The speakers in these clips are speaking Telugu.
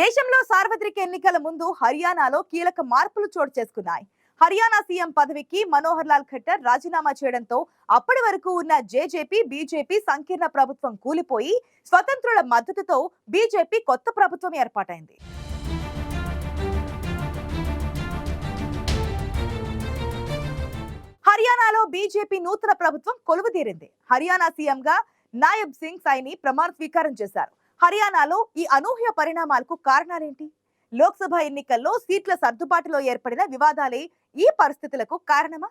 దేశంలో సార్వత్రిక ఎన్నికల ముందు హర్యానాలో కీలక మార్పులు చోటు చేసుకున్నాయి. హర్యానా సీఎం పదవికి మనోహర్ లాల్ ఖట్టర్ రాజీనామా చేయడంతో అప్పటి వరకు ఉన్న జేజేపీ బీజేపీ సంకీర్ణ ప్రభుత్వం కూలిపోయి స్వతంత్రుల మద్దతుతో బీజేపీ కొత్త ప్రభుత్వం ఏర్పాటైంది. హర్యానాలో బీజేపీ నూతన ప్రభుత్వం కొలువుదీరింది. హర్యానా సీఎంగా నాయబ్ సింగ్ సైని ప్రమాణ స్వీకారం చేశారు. హర్యానాలో ఈ అనూహ్య పరిణామాలకు కారణాలేంటి? లోక్సభ ఎన్నికల్లో సీట్ల సర్దుబాటులో ఏర్పడిన వివాదాలే ఈ పరిస్థితులకు కారణమా?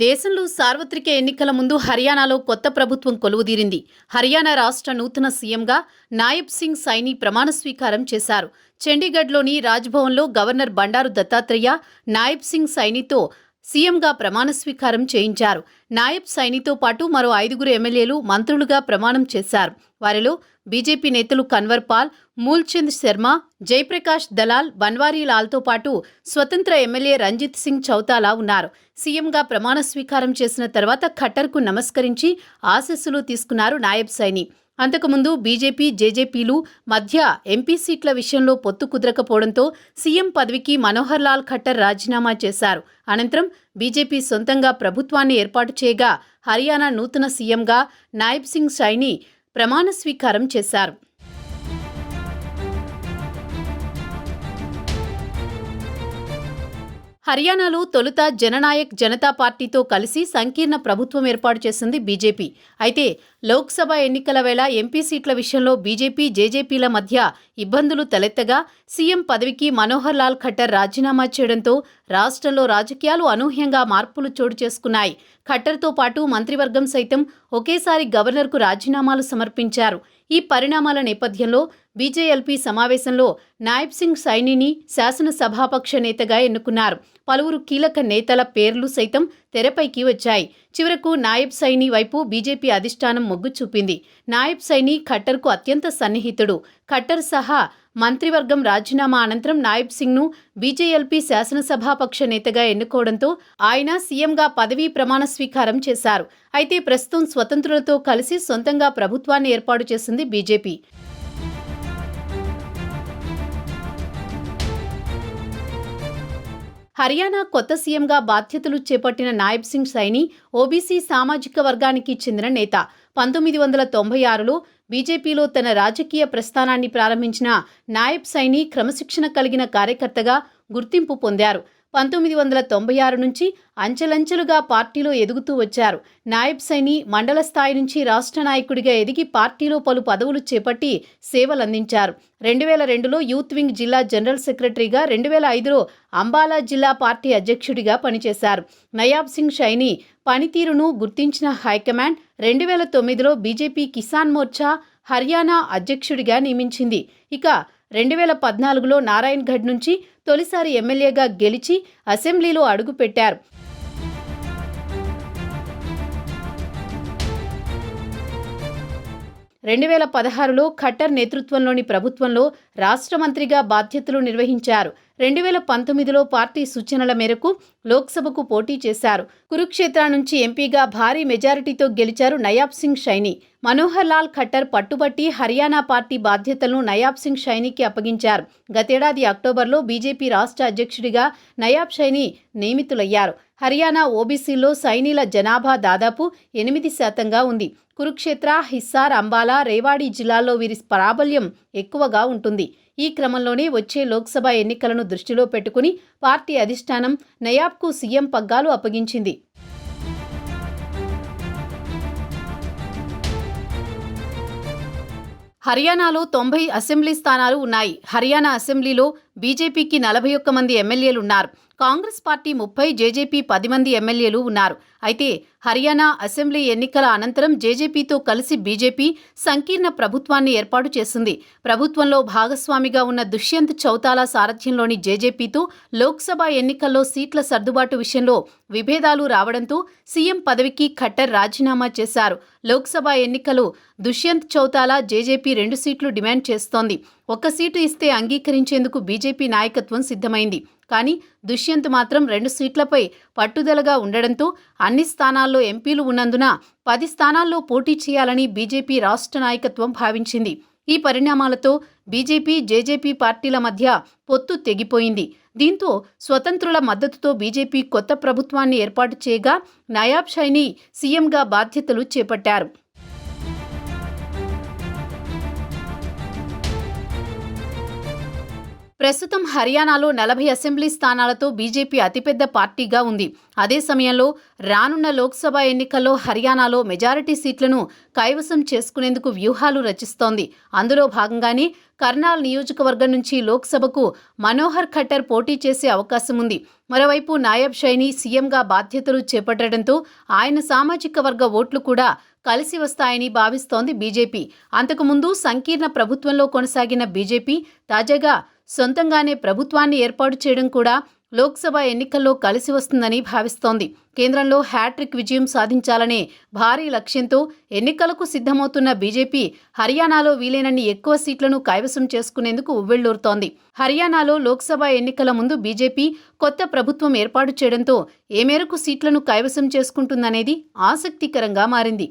దేశంలో సార్వత్రిక ఎన్నికల ముందు హర్యానాలో కొత్త ప్రభుత్వం కొలువుదీరింది. హర్యానా రాష్ట్ర నూతన సీఎంగా నాయబ్ సింగ్ సైని ప్రమాణ స్వీకారం చేశారు. చండీగఢ్లోని రాజ్భవన్లో గవర్నర్ బండారు దత్తాత్రేయ నాయబ్ సింగ్ సైనితో సీఎంగా ప్రమాణ స్వీకారం చేయించారు. నాయబ్ సైనితో పాటు మరో ఐదుగురు ఎమ్మెల్యేలు మంత్రులుగా ప్రమాణం చేశారు. వారిలో బీజేపీ నేతలు కన్వర్ పాల్ మూల్చంద్ శర్మ జయప్రకాష్ దలాల్ బన్వారీ లాల్తో పాటు స్వతంత్ర ఎమ్మెల్యే రంజిత్ సింగ్ చౌతాలా ఉన్నారు. సీఎంగా ప్రమాణ స్వీకారం చేసిన తర్వాత ఖట్టర్కు నమస్కరించి ఆశస్సులు తీసుకున్నారు నాయబ్ సైని. అంతకుముందు బీజేపీ జేజేపీలు మధ్య ఎంపీ సీట్ల విషయంలో పొత్తు కుదరకపోవడంతో సీఎం పదవికి మనోహర్ లాల్ ఖట్టర్ రాజీనామా చేశారు. అనంతరం బీజేపీ సొంతంగా ప్రభుత్వాన్ని ఏర్పాటు చేయగా హర్యానా నూతన సీఎంగా నాయబ్ సింగ్ సైని ప్రమాణ స్వీకారం చేశారు. హర్యానాలో తొలుత జననాయక్ జనతా పార్టీతో కలిసి సంకీర్ణ ప్రభుత్వం ఏర్పాటు చేసింది బీజేపీ. అయితే లోక్సభ ఎన్నికల వేళ ఎంపీ సీట్ల విషయంలో బీజేపీ జేజేపీల మధ్య ఇబ్బందులు తలెత్తగా సీఎం పదవికి మనోహర్ లాల్ ఖట్టర్ రాజీనామా చేయడంతో రాష్ట్రంలో రాజకీయాలు అనూహ్యంగా మార్పులు చోటు చేసుకున్నాయి. ఖట్టర్తో పాటు మంత్రివర్గం సైతం ఒకేసారి గవర్నర్కు రాజీనామాలు సమర్పించారు. ఈ పరిణామాల నేపథ్యంలో బీజేఎల్పీ సమావేశంలో నాయబ్ సింగ్ సైనిని శాసనసభాపక్ష నేతగా ఎన్నుకున్నారు. పలువురు కీలక నేతల పేర్లు సైతం తెరపైకి వచ్చాయి. చివరకు నాయబ్ సైని వైపు బీజేపీ అధిష్టానం మొగ్గు చూపింది. నాయబ్ సైని ఖట్టర్కు అత్యంత సన్నిహితుడు. ఖట్టర్ సహా మంత్రివర్గం రాజీనామా అనంతరం నాయబ్ సింగ్ను బీజేఎల్పీ శాసనసభాపక్ష నేతగా ఎన్నుకోవడంతో ఆయన సీఎంగా పదవీ ప్రమాణ స్వీకారం చేశారు. అయితే ప్రస్తుతం స్వతంత్రులతో కలిసి సొంతంగా ప్రభుత్వాన్ని ఏర్పాటు చేసింది బీజేపీ. హర్యానా కొత్త సీఎంగా బాధ్యతలు చేపట్టిన నాయబ్ సింగ్ సైని ఓబీసీ సామాజిక వర్గానికి చెందిన నేత. పంతొమ్మిది వందల తొంభై ఆరులో బీజేపీలో తన రాజకీయ ప్రస్థానాన్ని ప్రారంభించిన నాయబ్ సైని క్రమశిక్షణ కలిగిన కార్యకర్తగా గుర్తింపు పొందారు. పంతొమ్మిది వందల తొంభై ఆరు నుంచి అంచెలంచెలుగా పార్టీలో ఎదుగుతూ వచ్చారు. నాయబ్ సైని మండల స్థాయి నుంచి రాష్ట్ర నాయకుడిగా ఎదిగి పార్టీలో పలు పదవులు చేపట్టి సేవలందించారు. రెండు వేల రెండులో యూత్ వింగ్ జిల్లా జనరల్ సెక్రటరీగా రెండు వేల ఐదులో అంబాలా జిల్లా పార్టీ అధ్యక్షుడిగా పనిచేశారు. నయాబ్ సింగ్ షైని పనితీరును గుర్తించిన హైకమాండ్ రెండు వేల తొమ్మిదిలో బీజేపీ కిసాన్ మోర్చా హర్యానా అధ్యక్షుడిగా నియమించింది. ఇక రెండు వేల పద్నాలుగులో నారాయణ్గఢ్ నుంచి తొలిసారి ఎమ్మెల్యేగా గెలిచి అసెంబ్లీలో అడుగుపెట్టారు. రెండు వేల పదహారులో ఖట్టర్ నేతృత్వంలోని ప్రభుత్వంలో రాష్ట్ర మంత్రిగా బాధ్యతలు నిర్వహించారు. రెండు వేల పంతొమ్మిదిలో పార్టీ సూచనల మేరకు లోక్సభకు పోటీ చేశారు. కురుక్షేత్ర నుంచి ఎంపీగా భారీ మెజారిటీతో గెలిచారు నయాబ్ సింగ్ షైని. మనోహర్ లాల్ ఖట్టర్ పట్టుబట్టి హర్యానా పార్టీ బాధ్యతలను నయాబ్ సింగ్ షైనీకి అప్పగించారు. గతేడాది అక్టోబర్లో బీజేపీ రాష్ట్ర అధ్యక్షుడిగా నయాబ్ షైని నియమితులయ్యారు. హర్యానా ఓబీసీలో సైనీల జనాభా దాదాపు ఎనిమిది శాతంగా ఉంది. కురుక్షేత్ర హిస్సార్ అంబాలా రేవాడి జిల్లాల్లో వీరి ప్రాబల్యం ఎక్కువగా ఉంటుంది. ఈ క్రమంలోనే వచ్చే లోక్సభ ఎన్నికలను దృష్టిలో పెట్టుకుని పార్టీ అధిష్టానం నయాబ్కు సీఎం పగ్గాలు అప్పగించింది. హర్యానాలో తొంభై అసెంబ్లీ స్థానాలు ఉన్నాయి. హర్యానా అసెంబ్లీలో బీజేపీకి నలభై ఒక్క మంది ఎమ్మెల్యేలు ఉన్నారు కాంగ్రెస్ పార్టీ ముప్పై జేజేపీ పది మంది ఎమ్మెల్యేలు ఉన్నారు. అయితే హర్యానా అసెంబ్లీ ఎన్నికల అనంతరం జేజేపీతో కలిసి బీజేపీ సంకీర్ణ ప్రభుత్వాన్ని ఏర్పాటు చేసింది. ప్రభుత్వంలో భాగస్వామిగా ఉన్న దుష్యంత్ చౌతాలా సారథ్యంలోని జేజేపీతో లోక్సభ ఎన్నికల్లో సీట్ల సర్దుబాటు విషయంలో విభేదాలు రావడంతో సీఎం పదవికి ఖట్టర్ రాజీనామా చేశారు. లోక్సభ ఎన్నికలు దుష్యంత్ చౌతాలా జేజేపీ రెండు సీట్లు డిమాండ్ చేస్తోంది. ఒక్క సీటు ఇస్తే అంగీకరించేందుకు బీజేపీ నాయకత్వం సిద్ధమైంది. కానీ దుష్యంత్ మాత్రం రెండు సీట్లపై పట్టుదలగా ఉండడంతో అన్ని స్థానాల్లో ఎంపీలు ఉన్నందున పది స్థానాల్లో పోటీ చేయాలని బీజేపీ రాష్ట్ర నాయకత్వం భావించింది. ఈ పరిణామాలతో బీజేపీ జేజేపీ పార్టీల మధ్య పొత్తు తెగిపోయింది. దీంతో స్వతంత్రుల మద్దతుతో బీజేపీ కొత్త ప్రభుత్వాన్ని ఏర్పాటు చేయగా నయాబ్ షైని సీఎంగా బాధ్యతలు చేపట్టారు. ప్రస్తుతం హర్యానాలో నలభై అసెంబ్లీ స్థానాలతో బీజేపీ అతిపెద్ద పార్టీగా ఉంది. అదే సమయంలో రానున్న లోక్సభ ఎన్నికల్లో హర్యానాలో మెజారిటీ సీట్లను కైవసం చేసుకునేందుకు వ్యూహాలు రచిస్తోంది. అందులో భాగంగానే కర్నాల్ నియోజకవర్గం నుంచి లోక్సభకు మనోహర్ ఖట్టర్ పోటీ చేసే అవకాశం ఉంది. మరోవైపు నాయబ్ షైని సీఎంగా బాధ్యతలు చేపట్టడంతో ఆయన సామాజిక వర్గ ఓట్లు కూడా కలిసి వస్తాయని భావిస్తోంది బీజేపీ. అంతకుముందు సంకీర్ణ ప్రభుత్వంలో కొనసాగిన బీజేపీ తాజాగా సొంతంగానే ప్రభుత్వాన్ని ఏర్పాటు చేయడం కూడా లోక్సభ ఎన్నికల్లో కలిసి వస్తుందని భావిస్తోంది. కేంద్రంలో హ్యాట్రిక్ విజయం సాధించాలనే భారీ లక్ష్యంతో ఎన్నికలకు సిద్ధమవుతున్న బీజేపీ హర్యానాలో వీలైనన్ని ఎక్కువ సీట్లను కైవసం చేసుకునేందుకు ఉవ్వెళ్ళూరుతోంది హర్యానాలో లోక్సభ ఎన్నికల ముందు బీజేపీ కొత్త ప్రభుత్వం ఏర్పాటు చేయడంతో ఏ మేరకు సీట్లను కైవసం చేసుకుంటుందనేది ఆసక్తికరంగా మారింది.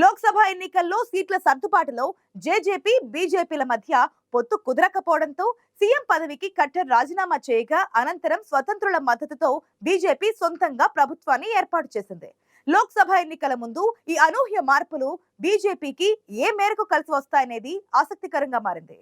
లోక్సభ ఎన్నికల్లో సీట్ల సర్దుబాటులో జేజేపీ బీజేపీల మధ్య పొత్తు కుదరకపోవడంతో సీఎం పదవికి కట్టర్ రాజీనామా చేయగా అనంతరం స్వతంత్రుల మద్దతుతో బీజేపీ సొంతంగా ప్రభుత్వాన్ని ఏర్పాటు చేసింది. లోక్సభ ఎన్నికల ముందు ఈ అనూహ్య మార్పులు బీజేపీకి ఏ మేరకు కలిసి వస్తాయనేది ఆసక్తికరంగా మారింది.